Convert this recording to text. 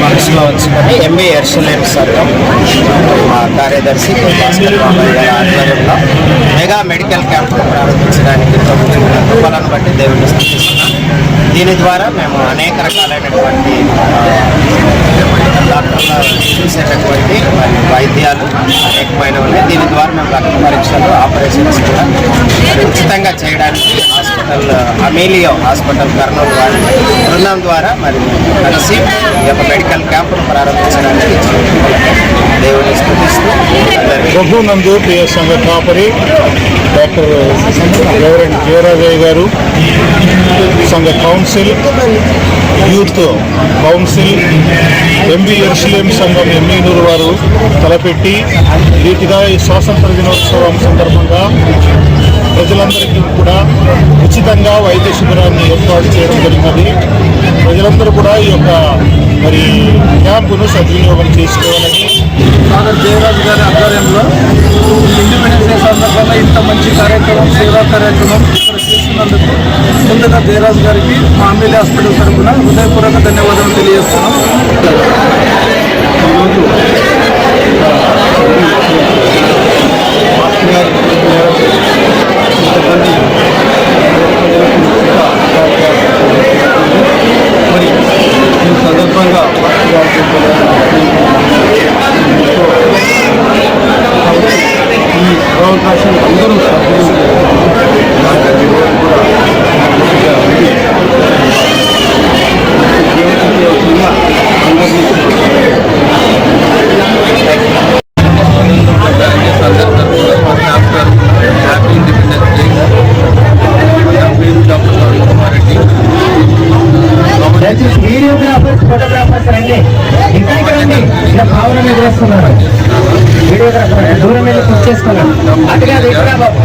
మార్క్స్లో ఉంచుకొని ఎంబీ ఎర్షులేట్ సంఘం మా కార్యదర్శి భాస్కర్ బాబాయ్ గారి ఆధ్వర్యంలో మెగా మెడికల్ క్యాంప్ ప్రారంభించడానికి ప్రభుత్వం రూపాలను బట్టి దేవుడిని స్థితిస్తున్నాం. దీని ద్వారా మేము అనేక రకాలైనటువంటి డాక్టర్ల చూసేటటువంటి వైద్యాలు అనేకమైన ఉన్నాయి దీని ద్వారా మేము రక్త పరీక్షలు ఆపరేషన్స్ కూడా మరి ఉచితంగా చేయడానికి హాస్పిటల్ అమీలియో హాస్పిటల్ కర్నూలు వారి బృందం ద్వారా మరి కలిసి ఈ యొక్క మెడికల్ క్యాంపును ప్రారంభించడానికి దేవుని బహు నందు ప్రభునందు ప్రియ సంఘ కాపరి డాక్టర్ రెవరెండ్ జయరాజయ్య గారు సంఘ council youth council MB Jerusalem సంఘం ఎమ్మెనూరు వారు తలపెట్టి వీటిగా ఈ స్వాతంత్ర దినోత్సవం సందర్భంగా ప్రజలందరికీ కూడా ఉచితంగా వైద్య శిబిరాన్ని ఏర్పాటు చేయడం జరిగినది. ప్రజలందరూ కూడా ఈ యొక్క మరి క్యాంపును సద్వినియోగం చేసుకోవాలని ఫాదర్ గారి ఆధ్వర్యంలో ఇండిపెండెన్స్ డే సందర్భంగా ఇంత మంచి కార్యక్రమం సేవా కార్యక్రమం ఇక్కడ చేస్తున్నందుకు ముందుగా జయరాజు గారికి మా ఎమ్మెల్యే హాస్పిటల్ తరఫున హృదయపూర్వక ధన్యవాదాలు తెలియజేస్తున్నాం. ఫోటోగ్రాఫర్స్ రండి. ఇక్కడికి రండి. ఇలా భావన మీద వేస్తున్నారు. వీడియోగ్రాఫర్ దూరం వెళ్ళి పుష్ చేసుకున్నాం అటుగా ఇక్కడ బాబు.